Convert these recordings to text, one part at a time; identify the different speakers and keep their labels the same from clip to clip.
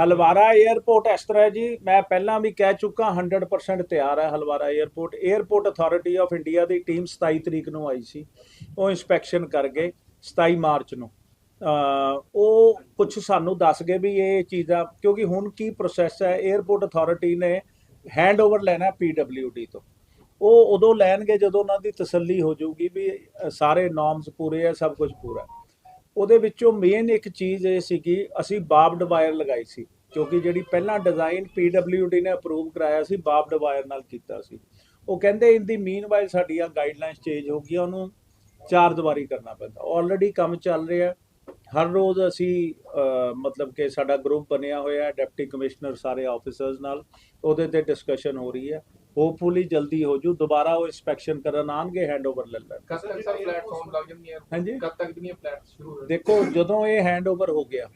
Speaker 1: Halwara airport ਇਸ ਤਰ੍ਹਾਂ ਜੀ, ਮੈਂ ਪਹਿਲਾਂ ਵੀ ਕਹਿ ਚੁੱਕਾ 100% ਤਿਆਰ ਹੈ Halwara airport airport authority of India the team 27 ਤਰੀਕ ਨੂੰ ਆਈ ਸੀ। ਉਹ ਇਨਸਪੈਕਸ਼ਨ ਕਰ ਗਏ 27 ਮਾਰਚ ਨੂੰ। ਉਹ ਕੁਝ ਸਾਨੂੰ ਦੱਸ ਗਏ ਵੀ ਇਹ ਚੀਜ਼ਾਂ, ਕਿਉਂਕਿ ਹੁਣ ਕੀ ਪ੍ਰੋਸੈਸ ਹੈ 에어ਪੋਰਟ ਅਥਾਰਟੀ ਨੇ ਹੈਂਡਓਵਰ ਲੈਣਾ ਪੀਡਬਲਯੂਡੀ ਤੋਂ। ਉਹ ਉਦੋਂ ਲੈਣਗੇ ਜਦੋਂ ਉਹਨਾਂ ਦੀ ਤਸੱਲੀ ਹੋ ਜਾਊਗੀ ਵੀ ਸਾਰੇ ਨਾਰਮਸ ਪੂਰੇ ਆ ਸਭ ਕੁਝ ਪੂਰਾ ਉਹਦੇ ਵਿੱਚੋਂ ਮੇਨ ਇੱਕ ਚੀਜ਼ ਇਹ ਸੀ ਕਿ ਅਸੀਂ ਬਾਬਡ ਵਾਇਰ ਲਗਾਈ ਸੀ, ਕਿਉਂਕਿ ਜਿਹੜੀ ਪਹਿਲਾਂ ਡਿਜ਼ਾਈਨ ਪੀਡਬਲਯੂਡੀ ਨੇ ਅਪਰੂਵ ਕਰਾਇਆ ਸੀ ਬਾਬਡ ਵਾਇਰ ਨਾਲ ਕੀਤਾ ਸੀ। ਉਹ ਕਹਿੰਦੇ ਇਨ ਦੀ ਮੀਨਵਾਈਲ ਸਾਡੀਆਂ ਗਾਈਡਲਾਈਨਸ ਚੇਂਜ ਹੋ ਗਈਆਂ, ਉਹਨੂੰ ਚਾਰ ਦੀਵਾਰੀ ਕਰਨਾ ਪੈਂਦਾ। ਆਲਰੇਡੀ ਕੰਮ ਚੱਲ ਰਿਹਾ ਹਰ ਰੋਜ਼ ਅਸੀਂ ਮਤਲਬ ਕਿ ਸਾਡਾ ਗਰੁੱਪ ਬਣਿਆ ਹੋਇਆ ਹੈ ਡਿਪਟੀ ਕਮਿਸ਼ਨਰ ਸਾਰੇ ਆਫੀਸਰਸ ਨਾਲ, ਉਹਦੇ ਤੇ ਡਿਸਕਸ਼ਨ ਹੋ ਰਹੀ ਹੈ। ਹੋਪਫੁਲੀ ਜਲਦੀ ਹੋ ਜੂ ਦੁਬਾਰਾ ਉਹ ਇਨਸਪੈਕਸ਼ਨ ਕਰਨ ਆਣਗੇ ਹੈਂਡਓਵਰ ਲੈ ਲੈਣ
Speaker 2: ਕਦ ਤੱਕ ਸਰ ਪਲੇਟਫਾਰਮ ਲੱਗ ਜਾਣਗੀਆਂ
Speaker 1: ਹਾਂਜੀ?
Speaker 2: ਕਦ ਤੱਕ ਦੀਆਂ ਫਲੈਟ ਸ਼ੁਰੂ ਹੋ
Speaker 1: ਦੇਖੋ ਜਦੋਂ ਇਹ ਹੈਂਡਓਵਰ ਹੋ ਗਿਆ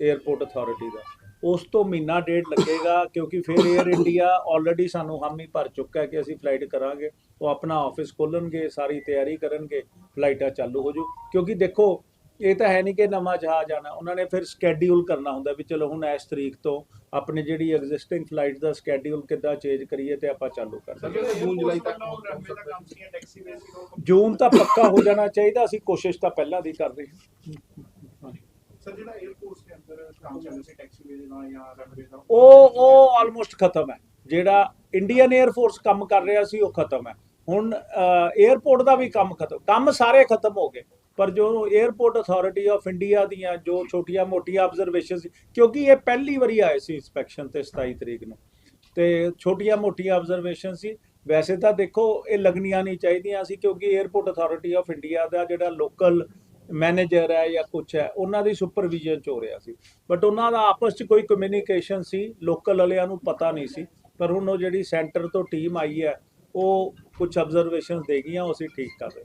Speaker 1: 에ਅਰਪੋਰਟ ਅਥਾਰਟੀ ਦਾ ਉਸ ਤੋਂ ਮਹੀਨਾ ਡੇਢ ਲੱਗੇਗਾ ਕਿਉਂਕਿ ਫਿਰ 에ਅਰ ਇੰਡੀਆ ਆਲਰੇਡੀ ਸਾਨੂੰ ਹਾਮੀ ਭਰ ਚੁੱਕਾ ਹੈ ਕਿ ਅਸੀਂ ਫਲਾਈਟ ਕਰਾਂਗੇ। ਉਹ ਆਪਣਾ ਆਫਿਸ ਖੋਲਣਗੇ ਸਾਰੀ ਤਿਆਰੀ ਕਰਨਗੇ ਫਲਾਈਟਾਂ ਚਾਲੂ ਹੋ ਜੂ। ਕਿਉਂਕਿ ਦੇਖੋ ਇਹ ਤਾਂ ਹੈ ਨਹੀਂ ਕਿ ਨਵਾਂ ਜਹਾਜ਼ ਆਣਾ ਉਹਨਾਂ ਨੇ ਫਿਰ ਸਕੇਡਿਊਲ ਕਰਨਾ ਹੁੰਦਾ ਵੀ ਚਲੋ ਹੁਣ ਇਸ ਤਰੀਕ ਤੋਂ ਆਪਣੇ ਜਿਹੜੀ ਐਗਜ਼ਿਸਟਿੰਗ ਫਲਾਈਟ ਦਾ ਸਕੇਡਿਊਲ ਕਿੱਦਾਂ ਚੇਂਜ ਕਰੀਏ ਤੇ ਆਪਾਂ ਚਾਲੂ ਕਰ ਸਕਦੇ
Speaker 2: ਜੂਨ ਜੁਲਾਈ ਤੱਕ
Speaker 1: ਜੂਨ ਤਾਂ ਪੱਕਾ ਹੋ ਜਾਣਾ ਚਾਹੀਦਾ ਅਸੀਂ ਕੋਸ਼ਿਸ਼ ਤਾਂ ਪਹਿਲਾਂ ਦੀ ਕਰ ਰਹੇ ਹਾਂ।
Speaker 3: ਜਿਹੜਾ
Speaker 1: ਉਹ ਉਹ ਆਲਮੋਸਟ ਖਤਮ ਹੈ। ਜਿਹੜਾ ਇੰਡੀਅਨ 에어ਫੋਰਸ ਕੰਮ ਕਰ ਰਿਹਾ ਸੀ ਉਹ ਖਤਮ ਹੈ। ਹੁਣ 에어ਪੋਰਟ ਦਾ ਵੀ ਕੰਮ ਖਤਮ ਕੰਮ ਸਾਰੇ ਖਤਮ ਹੋ ਗਏ। ਪਰ ਜੋ 에ਅਰਪੋਰਟ ਅਥਾਰਟੀ ਆਫ ਇੰਡੀਆ ਦੀਆਂ ਜੋ ਛੋਟੀਆਂ ਮੋਟੀਆਂ ਆਬਜ਼ਰਵੇਸ਼ਨ ਸੀ, ਕਿਉਂਕਿ ਇਹ ਪਹਿਲੀ ਵਾਰੀ ਆਏ ਸੀ ਇਨਸਪੈਕਸ਼ਨ ਤੇ 27 ਤਰੀਕ ਨੂੰ। ਤੇ ਛੋਟੀਆਂ ਮੋਟੀਆਂ ਆਬਜ਼ਰਵੇਸ਼ਨ ਸੀ। ਵੈਸੇ ਤਾਂ ਦੇਖੋ, ਇਹ ਲੱਗਣੀਆਂ ਨਹੀਂ ਚਾਹੀਦੀਆਂ ਸੀ ਕਿਉਂਕਿ 에ਅਰਪੋਰਟ ਅਥਾਰਟੀ ਆਫ ਇੰਡੀਆ ਦਾ ਜਿਹੜਾ ਲੋਕਲ ਮੈਨੇਜਰ ਹੈ ਜਾਂ ਕੁਝ ਹੈ, ਉਹਨਾਂ ਦੀ ਸੁਪਰਵਿਜ਼ਨ ਚ ਹੋ ਰਿਹਾ ਸੀ। ਬਟ ਉਹਨਾਂ ਦਾ ਆਪਸ ਚ ਕੋਈ ਕਮਿਊਨੀਕੇਸ਼ਨ ਸੀ ਲੋਕਲ ਵਾਲਿਆਂ ਨੂੰ ਪਤਾ ਨਹੀਂ ਸੀ। ਪਰ ਹੁਣ ਉਹ ਜਿਹੜੀ ਸੈਂਟਰ ਤੋਂ ਟੀਮ ਆਈ ਹੈ, ਉਹ ਕੁਝ ਆਬਜ਼ਰਵੇਸ਼ਨ ਦੇ ਗਈਆਂ, ਉਹ ਅਸੀਂ ਠੀਕ ਕਰ ਰਹੇ